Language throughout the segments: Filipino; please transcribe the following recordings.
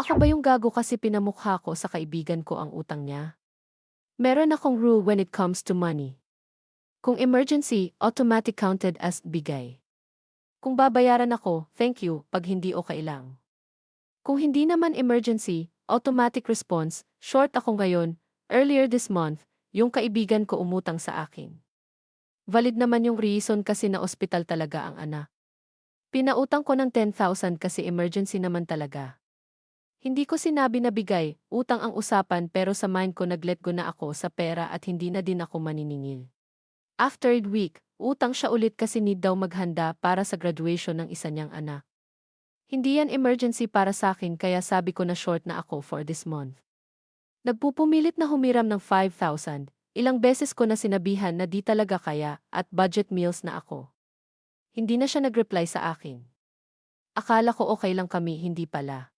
Ako ba yung gago kasi pinamukha ko sa kaibigan ko ang utang niya? Meron akong rule when it comes to money. Kung emergency, automatic counted as bigay. Kung babayaran ako, thank you, pag hindi okay lang. Kung hindi naman emergency, automatic response, short ako ngayon, earlier this month, yung kaibigan ko umutang sa akin. Valid naman yung reason kasi na ospital talaga ang anak. Pinautang ko ng 10,000 kasi emergency naman talaga. Hindi ko sinabi na bigay, utang ang usapan pero sa mind ko naglet go na ako sa pera at hindi na din ako maniningil. After a week, utang siya ulit kasi need daw maghanda para sa graduation ng isa niyang anak. Hindi yan emergency para sa akin kaya sabi ko na short na ako for this month. Nagpupumilit na humiram ng 5,000, ilang beses ko na sinabihan na di talaga kaya at budget meals na ako. Hindi na siya nag-reply sa akin. Akala ko okay lang kami, hindi pala.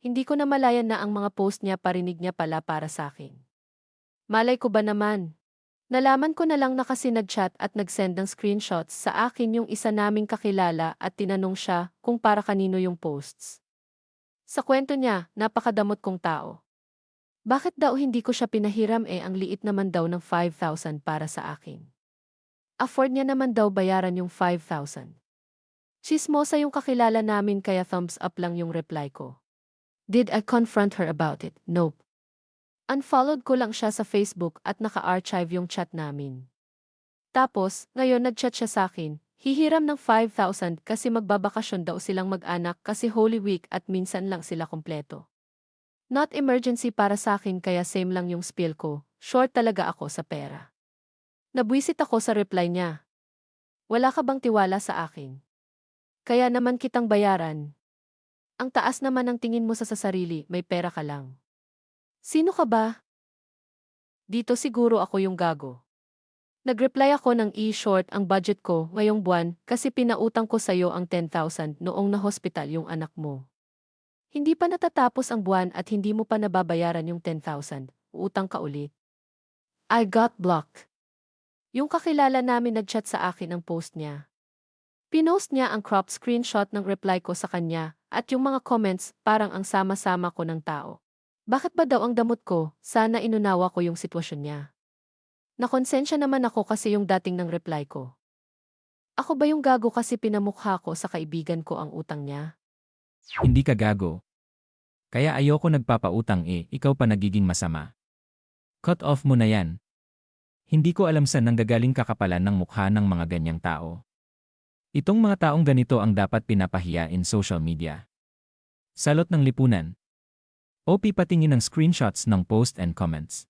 Hindi ko na malayan na ang mga post niya parinig niya pala para sa akin. Malay ko ba naman? Nalaman ko na lang na kasi nag-chat at nag-send ng screenshots sa akin yung isa naming kakilala at tinanong siya kung para kanino yung posts. Sa kwento niya, napakadamot kong tao. Bakit daw hindi ko siya pinahiram eh ang liit naman daw ng 5,000 para sa akin? Afford niya naman daw bayaran yung 5,000. Chismosa yung kakilala namin kaya thumbs up lang yung reply ko. Did I confront her about it? Nope. Unfollowed ko lang siya sa Facebook at naka-archive yung chat namin. Tapos, ngayon nag-chat siya sa akin, hihiram ng 5,000 kasi magbabakasyon daw silang mag-anak kasi Holy Week at minsan lang sila kompleto. Not emergency para sa akin kaya same lang yung spill ko, short talaga ako sa pera. Nabwisit ako sa reply niya. Wala ka bang tiwala sa akin? Kaya naman kitang bayaran. Ang taas naman ng tingin mo sa sa sarili, may pera ka lang. Sino ka ba? Dito siguro ako yung gago. Nag-reply ako ng e-short ang budget ko ngayong buwan kasi pinautang ko sa'yo ang 10,000 noong na-hospital yung anak mo. Hindi pa natatapos ang buwan at hindi mo pa nababayaran yung 10,000, utang ka ulit. I got blocked. Yung kakilala namin nag-chat sa akin ang post niya. Pinost niya ang crop screenshot ng reply ko sa kanya at yung mga comments parang ang sama-sama ko ng tao. Bakit ba daw ang damot ko? Sana inunawa ko yung sitwasyon niya. Nakonsensya naman ako kasi yung dating ng reply ko. Ako ba yung gago kasi pinamukha ko sa kaibigan ko ang utang niya? Hindi ka gago. Kaya ayoko nagpapautang eh, ikaw pa nagiging masama. Cut off mo na yan. Hindi ko alam saan nanggagaling kakapalan ng mukha ng mga ganyang tao. Itong mga taong ganito ang dapat pinapahiya in social media. Salot ng lipunan. OP patingin ng screenshots ng post and comments.